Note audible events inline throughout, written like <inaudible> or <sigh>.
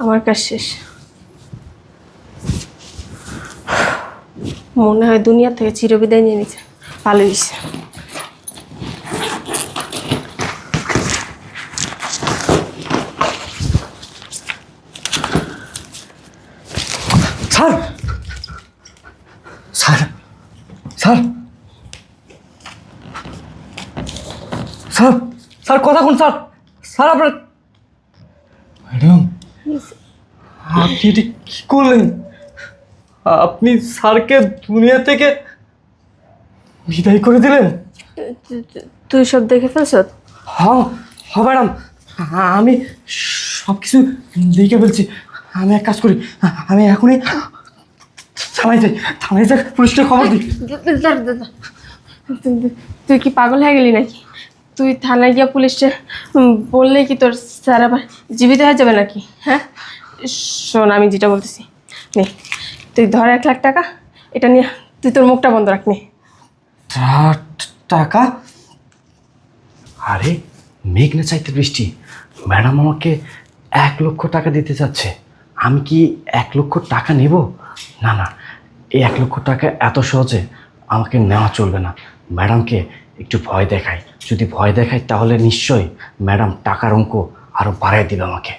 আমার কাজ শেষ। মনে হয় দুনিয়া থেকে চিরবিদায় নিয়ে নিছে। ভালো হয়েছে sir! Sir! Sir! Sir! Sir কথা কোন স্যার! স্যার আপনার ম্যাডাম আপনি এটি কি করলেন? আপনি স্যারকে দুনিয়া থেকে বিদায় করে দিলেন? তুই সব দেখে ফেলছ? হ্যাঁ হ্যাঁ ম্যাডাম। আমি সব কিছু দেখে ফেলছি। আমি এক কাজ করি। আমি এখনই থানায় যাই। থানায় যাই পুলিশকে খবর দিই। তুই কি পাগল হয়ে গেলি নাকি? তুই থানায় গিয়া পুলিশে বললে কি তোর স্যার আবার জীবিত হয়ে যাবে নাকি? হ্যাঁ? শোন, আমি যেটা বলতেছি, নে। তুই ধর এক লাখ টাকা, এটা নিয়ে তুই তোর মুখটা বন্ধ রাখ, নে। টাকা? আরে, মেঘ না চাইতে বৃষ্টি। ম্যাডাম আমাকে এক লক্ষ টাকা দিতে চাচ্ছে। আমি কি এক লক্ষ টাকা নেব? না না, এই এক লক্ষ টাকা এত সহজে আমাকে নেওয়া চলবে না। ম্যাডামকে একটু ভয় দেখায় যদি ভয় দেখায় তাহলে নিশ্চয়ই ম্যাডাম টাকার অঙ্ক আরও বাড়াই দিবে আমাকে।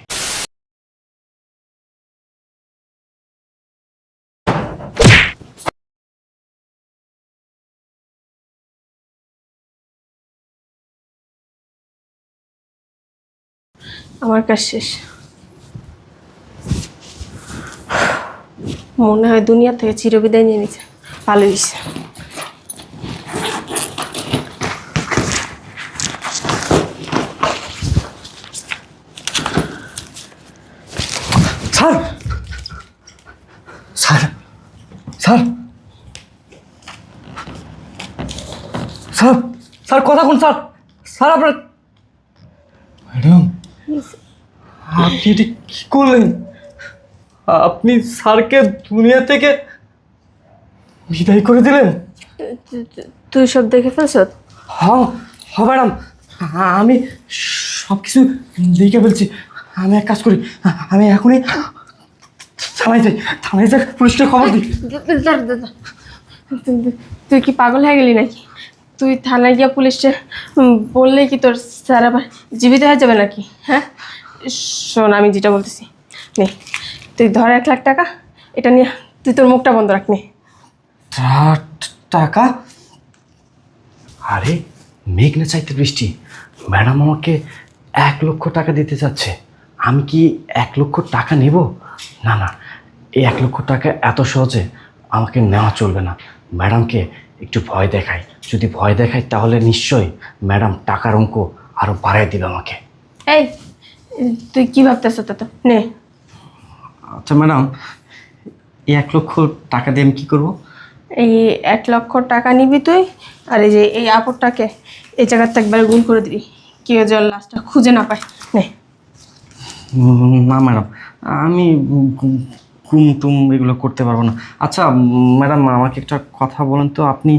আমার কাজ শেষ। মনে হয় দুনিয়া থেকে চিরবিদায় নিয়ে নিছে। ভালো স্যার! স্যার! স্যার! স্যার, কথা কোন, স্যার! স্যার, আপনার ম্যাডাম আপনি এটি কি করলেন? আপনি স্যারকে দুনিয়া থেকে বিদায় করে দিলেন? তুই সব দেখে ফেলছ? হ্যাঁ হ্যাঁ ম্যাডাম। আমি সব কিছু দেখে ফেলছি। আমি এক কাজ করি। আমি এখনই থানায় যাই। থানায় যাই পুলিশকে খবর দিই। তুই- কি পাগল হয়ে গেলি নাকি? তুই থানায় গিয়া পুলিশে উম, বললেই কি তোর স্যার আবার জীবিত হয়ে যাবে নাকি? হ্যাঁ? শোন আমি যেটা বলতেছি নে। তুই ধর এক লাখ টাকা এটা নিয়ে তুই তোর মুখটা বন্ধ রাখ নে। টাকা? আরে মেঘ না চাইতে বৃষ্টি। ম্যাডাম আমাকে এক লক্ষ টাকা দিতে চাচ্ছে। আমি কি এক লক্ষ টাকা নেব? না না এই এক লক্ষ টাকা এত সহজে আমাকে নেওয়া চলবে না। ম্যাডামকে একটু ভয় দেখাই। যদি ভয় দেখায় তাহলে নিশ্চয়ই ম্যাডাম টাকার অঙ্ক আরও বাড়াই দিবে আমাকে। এই তুই কি ভাবতেছ তো নে। আচ্ছা ম্যাডাম এই এক লক্ষ টাকা দিয়ে আমি কী করব? এই এক লক্ষ টাকা নিবি তুই আর এই যে এই আপরটাকে এই জায়গাতে একবার গুল করে দিবি কেউ জল লাস্টটা খুঁজে না পায়। নে। না ম্যাডাম আমি কুম টুম এগুলো করতে পারব না। আচ্ছা ম্যাডাম, আমাকে একটা কথা বলেন তো, আপনি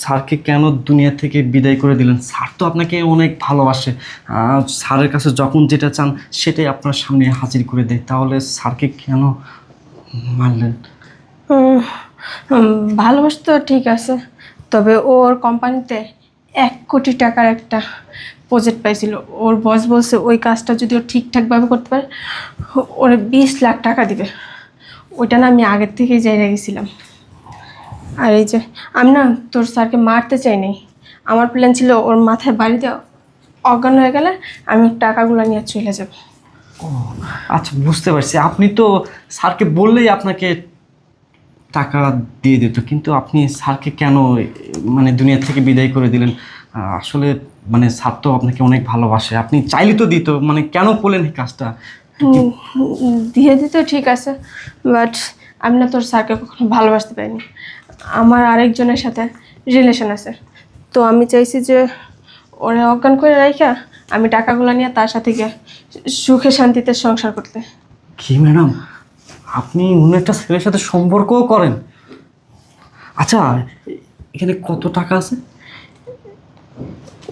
স্যারকে কেন দুনিয়া থেকে বিদায় করে দিলেন? স্যার তো আপনাকে অনেক ভালোবাসে। স্যারের কাছে যখন যেটা চান, সেটাই আপনার সামনে হাজির করে দেয়। তাহলে স্যারকে কেন মারলেন? ভালোবাসতো ঠিক আছে, তবে ওর কোম্পানিতে এক কোটি টাকার একটা প্রজেক্ট পাইছিল। ওর বস বলছে, ওই কাজটা যদি ও ঠিকঠাকভাবে করতে পারে, ওর বিশ লাখ টাকা দিবে। ওইটা না আমি আগের থেকেই যাই গেছিলাম। আর এই যে, আমি না তোর স্যারকে মারতে চাই নাই আমার প্ল্যান ছিল ওর মাথায় বাড়িতে অজ্ঞান হয়ে গেলে আমি টাকাগুলো নিয়ে চলে যাব। আচ্ছা বুঝতে পারছি। আপনি তো স্যারকে বললেই আপনাকে টাকা দিয়ে দিত, কিন্তু আপনি স্যারকে কেন মানে দুনিয়া থেকে বিদায় করে দিলেন? আসলে মানে স্যার তো আপনাকে অনেক ভালোবাসে। আপনি চাইলে তো দিত মানে কেন করলেন এই কাজটা? দিয়ে দিতেও ঠিক আছে বাট আমি না তোর স্যারকে কখনো ভালোবাসতে পারিনি। আমার আরেকজনের সাথে রিলেশন আছে। তো আমি চাইছি যে ওরে অজ্ঞান করে রাখা আমি টাকাগুলো নিয়ে তার সাথে গিয়ে সুখে শান্তিতে সংসার করতে। কি ম্যাডাম? আপনি অন্য একটা ছেলের সাথে সম্পর্কও করেন। আচ্ছা এখানে কত টাকা আছে?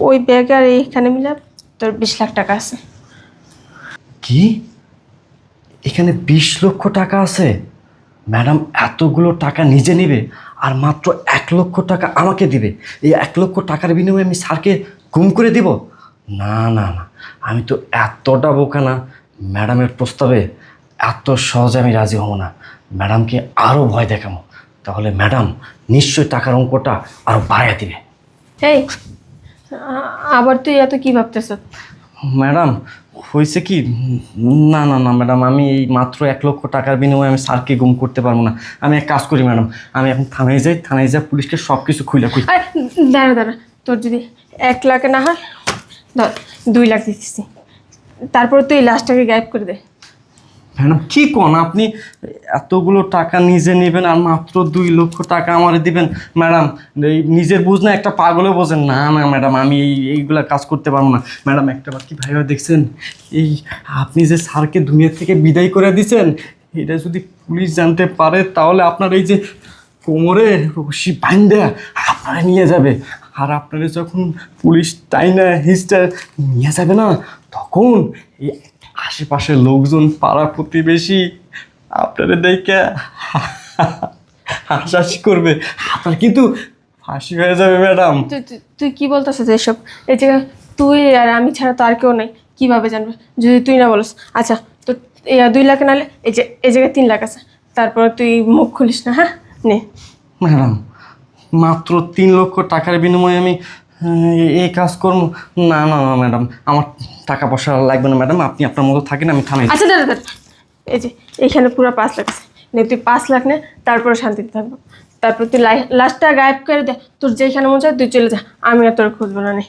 ওই ব্যাগ আর এইখানে মিলে তোর বিশ লাখ টাকা আছে। কি? এখানে বিশ লক্ষ টাকা আছে। ম্যাডাম এতগুলো টাকা নিজে নেবে আর মাত্র এক লক্ষ টাকা আমাকে দিবে। এই এক লক্ষ টাকার বিনিময়ে আমি স্যারকে গুম করে দিব? না না না। আমি তো এতটা বোকা না ম্যাডামের প্রস্তাবে। এত সহজে আমি রাজি হব না। ম্যাডামকে আরও ভয় দেখাবো। তাহলে ম্যাডাম নিশ্চয়ই টাকার অঙ্কটা আরও বাড়াইয়া দিবে। এই আবার তুই এত কি ভাবতেছ? ম্যাডাম হয়েছে কি? না না না ম্যাডাম আমি এই মাত্র এক লক্ষ টাকার বিনিময়ে আমি স্যারকে গুম করতে পারব না। আমি এক কাজ করি ম্যাডাম আমি এখন থানায় যাই থানায় যাই, পুলিশকে সব কিছু খুলে খুঁজি দাঁড়া দাঁড়া, তোর যদি এক লাখে না হয়, ধর, দুই লাখ দিতেছি। তারপর তুই লাস্টটাকে গায়েব করে দে। ম্যাডাম কি কন? আপনি এতগুলো টাকা নিজে নেবেন আর মাত্র দুই লক্ষ টাকা আমার দিবেন। ম্যাডাম, এই নিজের বুঝ না, একটা পাগলে বোঝেন। না না, ম্যাডাম, আমি এই, এইগুলা কাজ করতে পারব না। ম্যাডাম, একটা বার কি ভাইবা দেখছেন? এই, আপনি যে স্যারকে দুনিয়া থেকে বিদায় করে দিছেন, এটা যদি পুলিশ জানতে পারে, তাহলে আপনার এই যে কোমরে রশি বাইন্দা আপনারা নিয়ে যাবে। আর আপনারা যখন পুলিশ টাইনা হিস্টা নিয়ে যাবে না, তখন এই আশেপাশের লোকজন পাড়া প্রতিবেশী আপনারা দেখে হাসাহাসি করবে। আপনার কিন্তু ফাঁসি হয়ে যাবে ম্যাডাম। তুই কি বলতেছিস এসব? এই জায়গায় তুই আর আমি ছাড়া তো আর কেউ নাই। কীভাবে জানবে? যদি তুই না বলিস। আচ্ছা তো দুই লাখ নাহলে এই যে এই জায়গায় তিন লাখ আছে। তারপর তুই মুখ খুলিস না হ্যাঁ? নে। ম্যাডাম মাত্র তিন লক্ষ টাকার বিনিময়ে আমি এই কাজ করব। না না না ম্যাডাম আমার টাকা পয়সা লাগবে না ম্যাডাম আপনি আপনার মতো থাকেন আমি থানায় আচ্ছা দাদা দাদা এই যে এইখানে পুরো পাঁচ লাখ আছে। নে তুই পাঁচ লাখ নে তারপরে শান্তিতে থাকব। তারপর তুই লাস্টটা গায়েব করে দে তোর যেখানে মন চায় তুই চলে যা আমি আর তোর খুঁজবো না নেই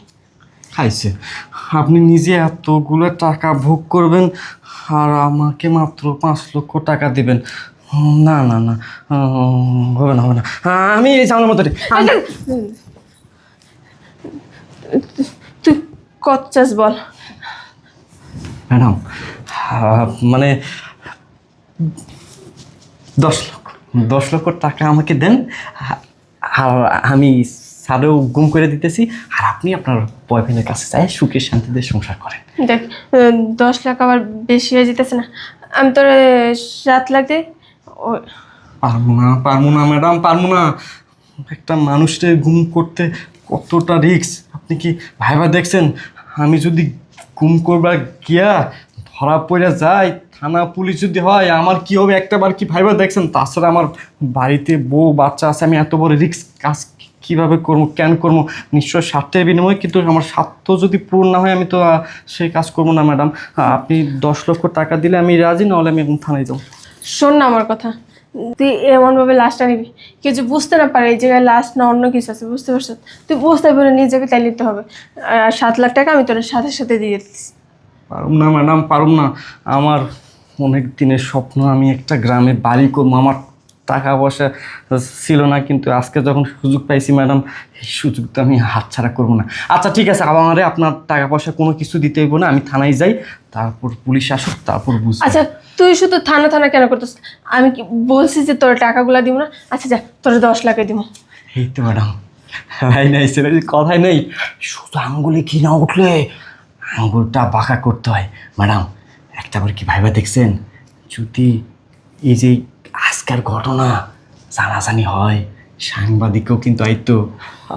খাইছে। আপনি নিজে এতগুলো টাকা ভোগ করবেন আর আমাকে মাত্র পাঁচ লক্ষ টাকা দিবেন। না না না হবে না হবে না। আমি এই জানার মতো তুই কত চাস বল। ম্যাডাম মানে দশ লক্ষ। দশ লক্ষ টাকা আমাকে দেন আর আমি স্যারেও গুম করে দিতেছি আর আপনি আপনার বয়ফ্রেন্ডের কাছে যাই সুখে শান্তিতে সংসার করেন। দেখ দশ লাখ আবার বেশি হয়ে যেতেছে না। আমি তোর সাত লাখ ও- পারব না পারব না ম্যাডাম পারব না। একটা মানুষকে গুম করতে কতটা রিস্ক আপনি কি ভাইবা দেখছেন? আমি যদি গুম করবার গিয়া ধরা পড়ে যাই, থানা পুলিশ যদি হয়, আমার কি হবে? একটা বার কি ভাইবা দেখছেন? তাছাড়া আমার বাড়িতে বউ, বাচ্চা আছে, আমি এত বড় রিস্ক কাজ কীভাবে করব, কেন করব? নিশ্চয় স্বার্থের বিনিময়ে কিন্তু আমার স্বার্থ যদি পূর্ণ না হয়, আমি তো সেই কাজ করব না, ম্যাডাম। আপনি দশ লক্ষ টাকা দিলে আমি রাজি, নাহলে আমি এখন থানায় যাব। শোন না আমার কথা। তুই এমনভাবে লাশটা নিবি কেউ যে বুঝতে না পারে এই জায়গায় লাশ না অন্য কিছু আছে, বুঝতে পারছ? তুই বুঝতে পারে নিয়ে যাবি তাই নিতে হবে। আর সাত লাখ টাকা আমি তোর সাথে সাথে দিয়ে দিচ্ছি। পারুম না ম্যাডাম পারুম না। আমার অনেক দিনের স্বপ্ন, আমি একটা গ্রামে বাড়ি করব। আমার টাকা পয়সা ছিল না কিন্তু আজকে যখন সুযোগ পাইছি ম্যাডাম এই তো আমি হাতছাড়া করব না। আচ্ছা ঠিক আছে আমারে আপনার টাকা পয়সা কোনো কিছু দিতে হইব না আমি থানায় যাই তারপর পুলিশ আসুক তারপর বুঝ আচ্ছা তুই শুধু থানা থানা কেন করতেছ? আমি কি বলছি যে তোর টাকাগুলো দিব না? আচ্ছা যা তোর দশ লাখে দিব। এই তো ম্যাডাম ভাই নাই সেটা কথাই নেই শুধু আঙ্গুলে কি না উঠলে আঙ্গুলটা বাঁকা করতে হয়। ম্যাডাম একটা বার কি ভাইবা দেখছেন? যদি এই যে আজকের ঘটনা জানাজানি হয়। সাংবাদিকও কিন্তু আইতো।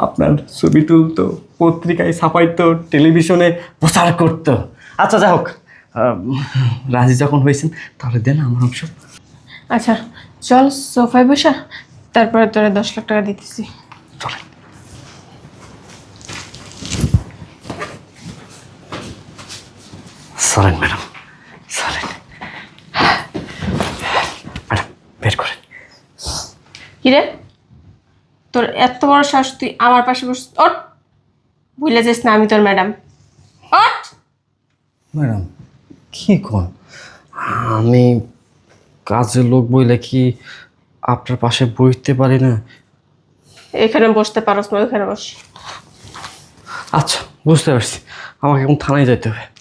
আপনার ছবি তুলতো পত্রিকায় ছাপাইতো টেলিভিশনে প্রচার করতো। আচ্ছা যাই হোক রাজি যখন হয়েছেন তাহলে দেন আমার অংশ। আচ্ছা চল সোফায় বসা তারপরে তোরা দশ লাখ টাকা দিতেছি। চলেন। চলেন ম্যাডাম চলেন ম্যাডাম বের করেন কিরে? তোর এত বড় শ্বাস তুই আমার পাশে বস ওট ভুলে যাস না আমি তোর ম্যাডাম। ওঠ! ম্যাডাম কি কোন আমি কাজের লোক বইলে কি আপনার পাশে বসতে পারি না? এখানে বসতে পারস না ওইখানে বস। আচ্ছা বুঝতে পারছি। আমাকে এখন থানায় যেতে হবে।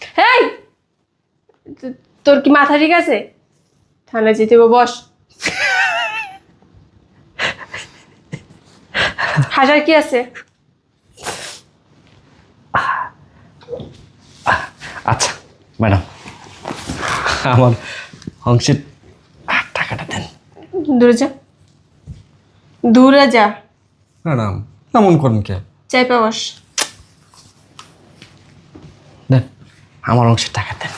তো- তোর কি মাথা ঠিক আছে? থানায় যেতে হবে, বস। হাজার কি আছে? আচ্ছা ম্যাডাম আমার অংশের টাকাটা দেন। দূরে যা। দূরে যা। ম্যাডাম এমন করুন কে? চাই পাওয়াস দেন আমার অংশের টাকা দেন।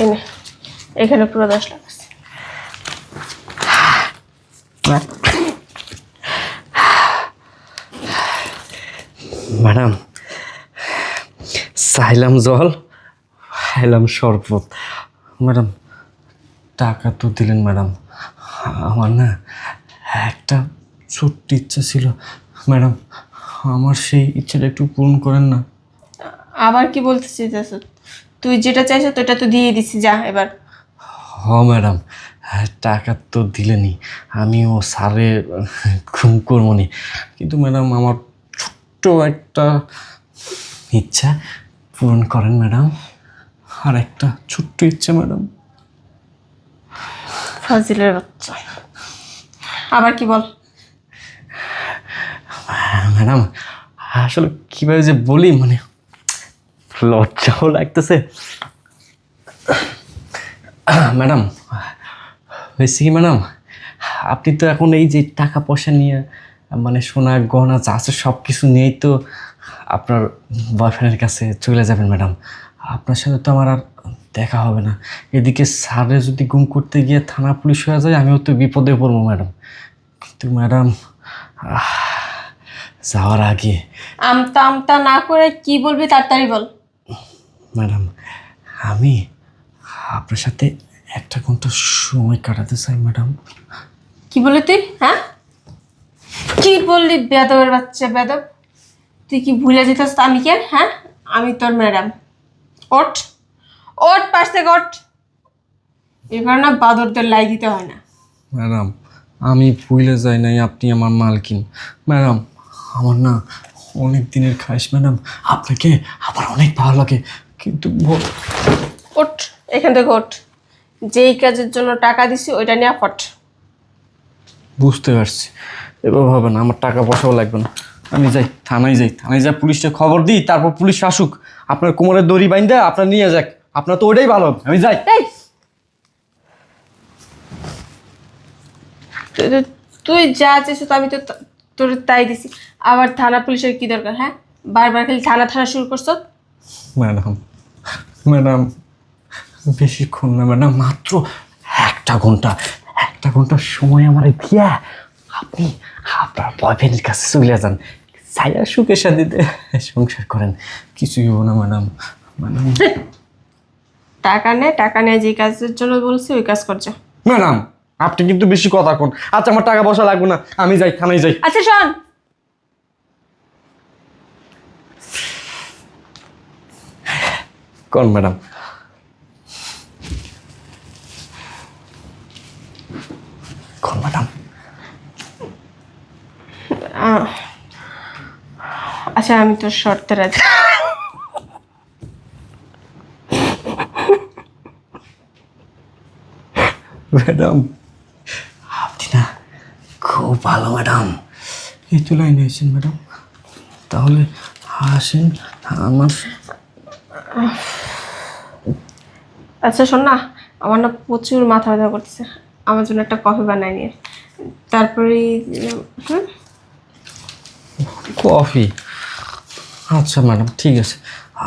এই নে। এখানে পুরো দশ লাখ আছে। ম্যাডাম চাইলাম জল খাইলাম শরবত। ম্যাডাম টাকা তো দিলেন ম্যাডাম। আমার না একটা ছোট্ট ইচ্ছা ছিল। ম্যাডাম আমার সেই ইচ্ছাটা একটু পূরণ করেন না। আবার কি বলতে জাসদ? তুই যেটা চাইছ তোটা তো দিয়ে দিছি যা এবার। হ ম্যাডাম। হ্যাঁ, টাকা তো দিলেনি। আমিও সারে ঘুম করবনি। কিন্তু ম্যাডাম আমার ছোট্ট একটা ইচ্ছা পূরণ করেন ম্যাডাম। আর একটা ছোট্ট ইচ্ছা ম্যাডাম। ফাজিলের বাচ্চা। আবার কি বল? হ্যাঁ, ম্যাডাম আসলে কীভাবে যে বলি মানে লজ্জাও লাগতেছে। <coughs> ম্যাডাম হয়েছে কি ম্যাডাম? আপনি তো এখন এই যে টাকা পয়সা নিয়ে মানে সোনা গহনা যা আছে সব কিছু নিয়েই তো আপনার বয়ফ্রেন্ডের কাছে চলে যাবেন ম্যাডাম। আপনার সাথে তো আমার আর দেখা হবে না। এদিকে স্যারে যদি গুম করতে গিয়ে থানা পুলিশ হয়ে যায় আমিও তো বিপদে পড়ব ম্যাডাম। কিন্তু ম্যাডাম যাওয়ার আগে আমতা আমতা না করে কি বলবি তাড়াতাড়ি বল। ম্যাডাম আমি আপনার সাথে একটা ঘণ্টা সময় কাটাতে চাই ম্যাডাম। কি বললি তুই? হ্যাঁ? কি বললি বেদবের বাচ্চা বেদব তুই কি ভুলে যেতেস আমি কে হ্যাঁ? আমি তোর ম্যাডাম। ওট ওট পাশ থেকে ওঠ। এবার না বাদরদের লাই দিতে হয় না। ম্যাডাম আমি ভুলে যাই নাই আপনি আমার মালকিন। ম্যাডাম আমার না অনেক দিনের খাইস ম্যাডাম। আপনাকে আবার অনেক ভালো লাগে। কিন্তু ওঠ। এখান থেকে ওঠ। যেই কাজের জন্য টাকা দিছি ওইটা নিয়ে ফট। বুঝতে পারছি। এভাবে হবে না আমার টাকা পয়সাও লাগবে না। আমি যাই থানায় যাই। থানায় যাই পুলিশকে খবর দিই তারপর পুলিশ আসুক। আপনার কোমরের দড়ি বাইন্দা আপনার নিয়ে যাক। আপনার তো ওটাই ভালো হবে। আমি যাই। এই! তুই- তুই- তুই যা চাইছিস তো আমি তো তা- তোর তাই দিছি। আবার থানা পুলিশের কি দরকার হ্যাঁ? বারবার খালি থানা থানা শুরু করছ? ম্যাডাম। ম্যাডাম বেশিক্ষণ না ম্যাডাম মাত্র একটা ঘণ্টা একটা ঘণ্টার সময় আমার দিয়া আপনি আপনার বয়ফ্রেন্ডের কাছে চলে যান সাইয়া সুখের সাথে সংসার করেন। কিছুই হব না ম্যাডাম ম্যাডাম। টাকা নে টাকা নেয় যে কাজের জন্য বলছি ওই কাজ করছ ম্যাডাম আপনি কিন্তু বেশি কথা কোন। আচ্ছা আমার টাকা পয়সা লাগবে না আমি যাই থানায় যাই। আচ্ছা শোন। কোন ম্যাডাম কোন ম্যাডাম আচ্ছা আমি তোর শর্তে রাজি। ম্যাডাম। আপনি না খুব ভালো ম্যাডাম এই তো লাইনে আছেন ম্যাডাম। তাহলে আসেন আমার আচ্ছা শোন না আমার না প্রচুর মাথা ব্যথা করতেছে। আমার জন্য একটা কফি বানাই নিয়ে। তারপরে কফি? আচ্ছা ম্যাডাম ঠিক আছে।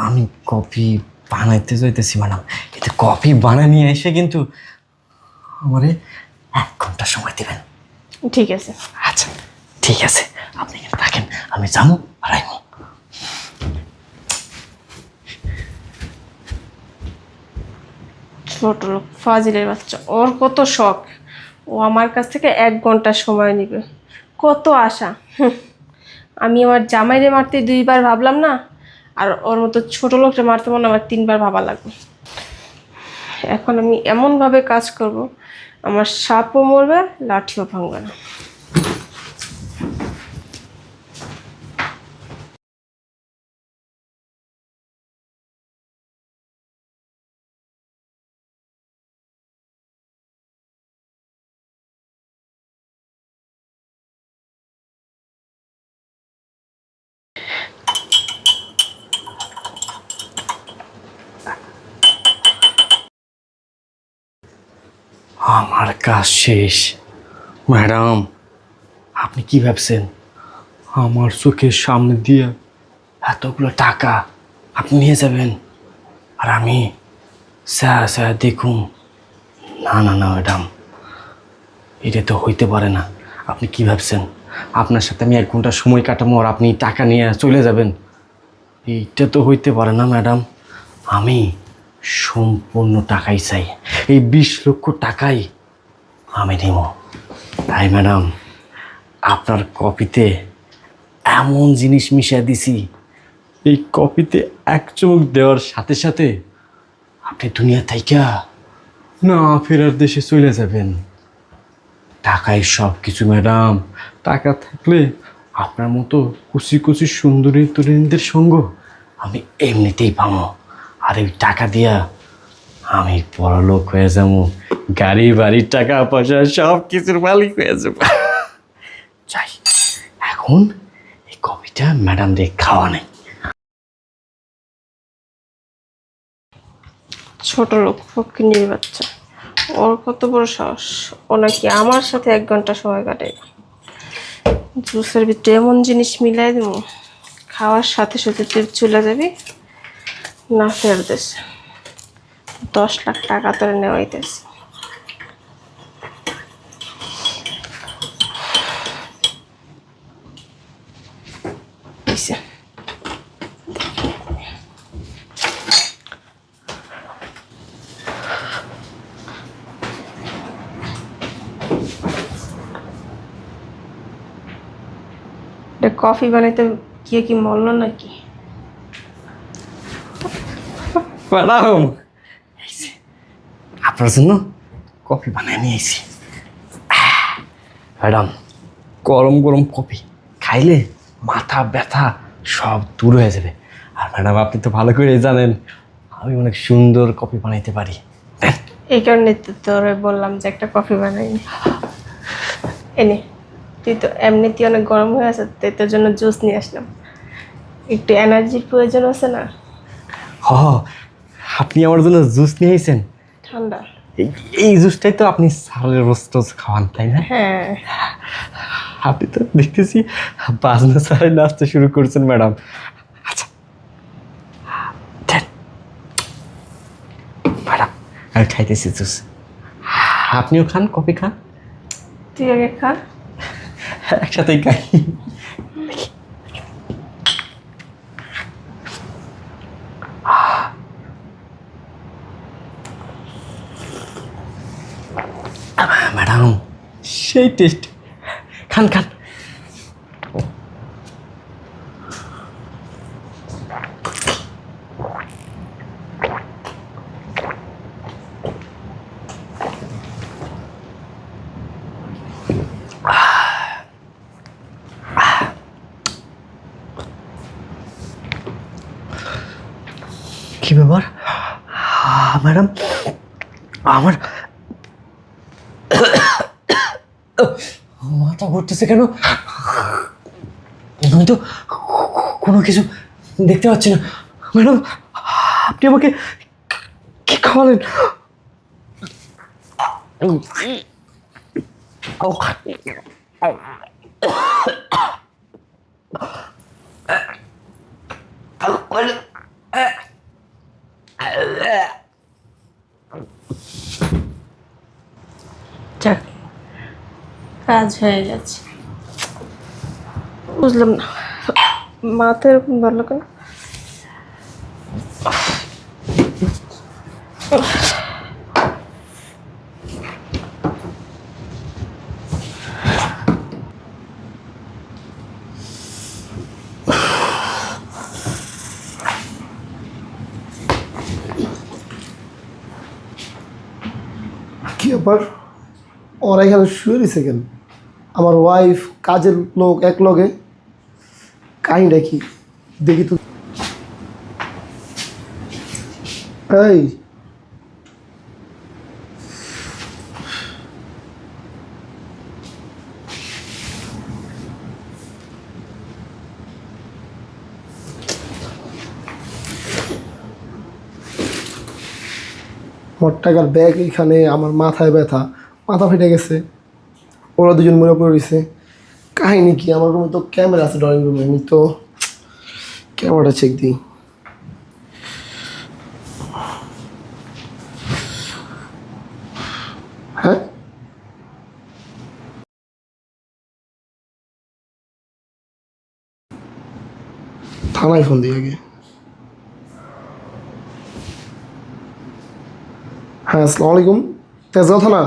আমি কফি বানাইতে যাইতেছি ম্যাডাম। কিন্তু কফি বানিয়ে নিয়ে এসে কিন্তু আমারে এক ঘণ্টা সময় দেবেন। ঠিক আছে। আচ্ছা ঠিক আছে। আপনি কিন্তু থাকেন আমি যাব আর ছোট লোক, ফাজিলের বাচ্চা। ওর কত শখ। ও আমার কাছ থেকে এক ঘণ্টা সময় নেবে। কত আশা। আমি আমার জামাইরে মারতে দুইবার ভাবলাম না, আর ওর মতো ছোটো লোকটা মারতে মনে আমার তিনবার ভাবা লাগবে। এখন আমি এমনভাবে কাজ করব, আমার সাপও মরবে, লাঠিও ভাঙবে না। আমার কাজ শেষ। ম্যাডাম, আপনি কি ভাবছেন? আমার চোখের সামনে দিয়ে এতগুলো টাকা আপনি নিয়ে যাবেন? আর আমি, স্যার স্যার, দেখুন। না না না, ম্যাডাম, এটা তো হইতে পারে না। আপনি কি ভাবছেন? আপনার সাথে আমি এক ঘণ্টা সময় কাটাবো আর আপনি টাকা নিয়ে চলে যাবেন? এইটা তো হইতে পারে না, ম্যাডাম। আমি সম্পূর্ণ টাকাই চাই। এই বিশ লক্ষ টাকাই আমি নেব। তাই ম্যাডাম, আপনার কপিতে এমন জিনিস মিশিয়ে দিছি। এই কপিতে এক চুমুক দেওয়ার সাথে সাথে আপনি দুনিয়া থাইকা না ফেরার দেশে চলে যাবেন। টাকাই সব কিছু ম্যাডাম। টাকা থাকলে আপনার মতো কুচি কুচি সুন্দরী তরুণীদের সঙ্গ আমি এমনিতেই পাবো। আর এই টাকা দিয়া আমি বড়লোক হয়ে যাব। গাড়ি বাড়ির টাকা, পয়সা, সব কিছুর মালিক হয়ে যাব। চাই এখন এই কপিটা ম্যাডাম দিয়ে খাওয়া নেই। ছোট লোক ফকিনির বাচ্চা। ওর কত বড় সাহস। ও নাকি আমার সাথে এক ঘণ্টা সময় কাটে জুসের ভিতরে এমন জিনিস মিলাই দেবো। খাওয়ার সাথে সাথে তুই চলে যাবি। না ফের দেশ দশ লাখ টাকা তোর নেওয়াইতেছি কফি বানাইতে গিয়ে কি মরলো নাকি? ম্যাডাম আপনার জন্য কফি বানিয়ে নিয়েছি ম্যাডাম গরম গরম কফি খাইলে মাথা ব্যথা সব দূর হয়ে যাবে। আর ম্যাডাম আপনি তো ভালো করে জানেন আমি অনেক সুন্দর কফি বানাইতে পারি। এই কারণে তো তোর বললাম যে একটা কফি বানাই নি। এনে তুই তো এমনিতেই অনেক গরম হয়ে আছে তাই তোর জন্য জুস নিয়ে আসলাম। একটু এনার্জির প্রয়োজন আছে না? হ আপনি আমার জন্য জুস নিয়ে এসেছেন ঠান্ডা। এই জুসটাই তো আপনি সালের রোজ রোজ খাওয়ান তাই না? হ্যাঁ। আপনি তো দেখতেছি বাজনা সারাই নাচতে শুরু করছেন ম্যাডাম। আচ্ছা। ম্যাডাম আমি খাইতেছি জুস। আপনিও খান কফি খান? তুই আগে খা। একসাথেই খাই। ম্যাডাম সেই টেস্ট। খান খান। কি ব্যাপার? ম্যাডাম আমার মাথা ঘুরতেছে কেন? আমি তো কোনো কিছু দেখতে পাচ্ছি না। ম্যাডাম, আপনি আমাকে কি খাওয়ালেন? কাজ হয়ে গেছে। বুঝলাম না। মাথা এরকম ধরলো কেন? কি ব্যাপার? ওরা এখানে শুয়ে রয়েছে কেন? আমার ওয়াইফ কাজের লোক, এক লগে। কাহিনীটা কি? দেখি তো। এই। আমার টাকার ব্যাগ এখানে, আমার মাথায় ব্যথা, মাথা ফেটে গেছে। ওরা দুজন মরে পড়ে রয়েছে কাহিনী কি? আমার রুমে তো ক্যামেরা আছে ড্রয়িং রুমে আমি তো ক্যামেরাটা চেক দিই। হ্যাঁ? থানায় ফোন দিই আগে। হ্যাঁ আসসালামু আলাইকুম। তেজগাঁও থানা?